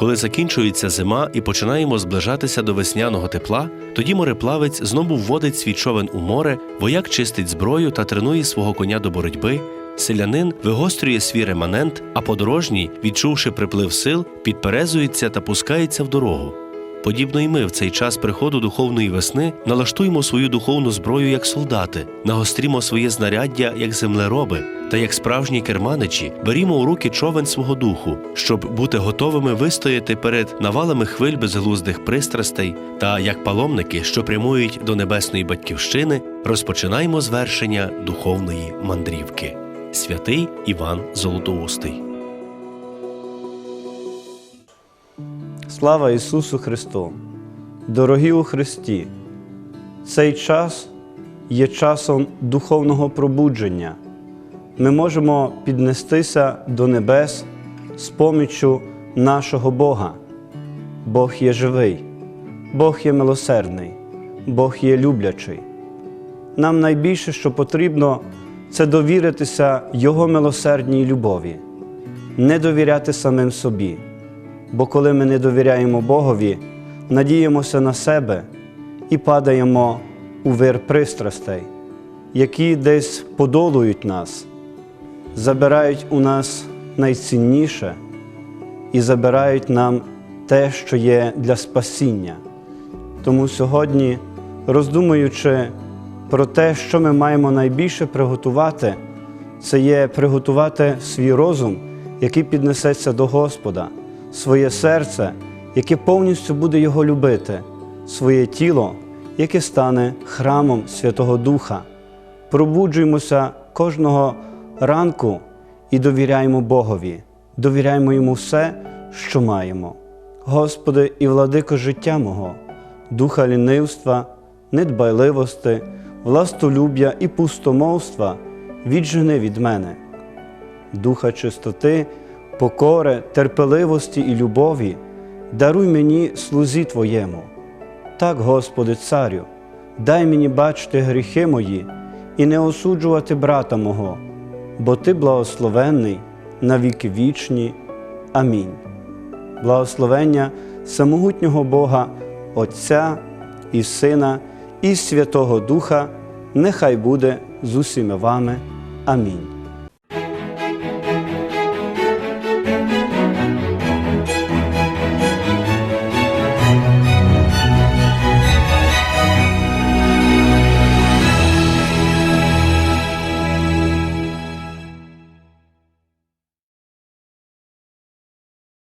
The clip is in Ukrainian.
Коли закінчується зима і починаємо зближатися до весняного тепла, тоді мореплавець знову вводить свій човен у море, вояк чистить зброю та тренує свого коня до боротьби. Селянин вигострює свій реманент, а подорожній, відчувши приплив сил, підперезується та пускається в дорогу. Подібно й ми в цей час приходу духовної весни налаштуємо свою духовну зброю як солдати, нагострімо своє знаряддя як землероби, та як справжні керманичі берімо у руки човен свого духу, щоб бути готовими вистояти перед навалами хвиль безглуздих пристрастей, та як паломники, що прямують до небесної батьківщини, розпочинаємо звершення духовної мандрівки. Святий Іван Золотоустий. Слава Ісусу Христу! Дорогі у Христі! Цей час є часом духовного пробудження. Ми можемо піднестися до небес з поміччю нашого Бога. Бог є живий, Бог є милосердний, Бог є люблячий. Нам найбільше, що потрібно, це довіритися Його милосердній любові, не довіряти самим собі. Бо коли ми не довіряємо Богові, надіємося на себе і падаємо у вир пристрастей, які десь подолують нас, забирають у нас найцінніше і забирають нам те, що є для спасіння. Тому сьогодні, роздумуючи про те, що ми маємо найбільше приготувати, це є приготувати свій розум, який піднесеться до Господа своє серце, яке повністю буде Його любити, своє тіло, яке стане храмом Святого Духа. Пробуджуємося кожного ранку і довіряємо Богові, довіряємо Йому все, що маємо. Господи і владико життя мого, духа лінивства, недбайливости, властолюб'я і пустомовства віджени від мене, духа чистоти покори, терпеливості і любові, даруй мені слузі Твоєму. Так, Господи, Царю, дай мені бачити гріхи мої і не осуджувати брата мого, бо Ти благословенний на віки вічні. Амінь. Благословення самогутнього Бога, Отця і Сина, і Святого Духа, нехай буде з усіма вами. Амінь.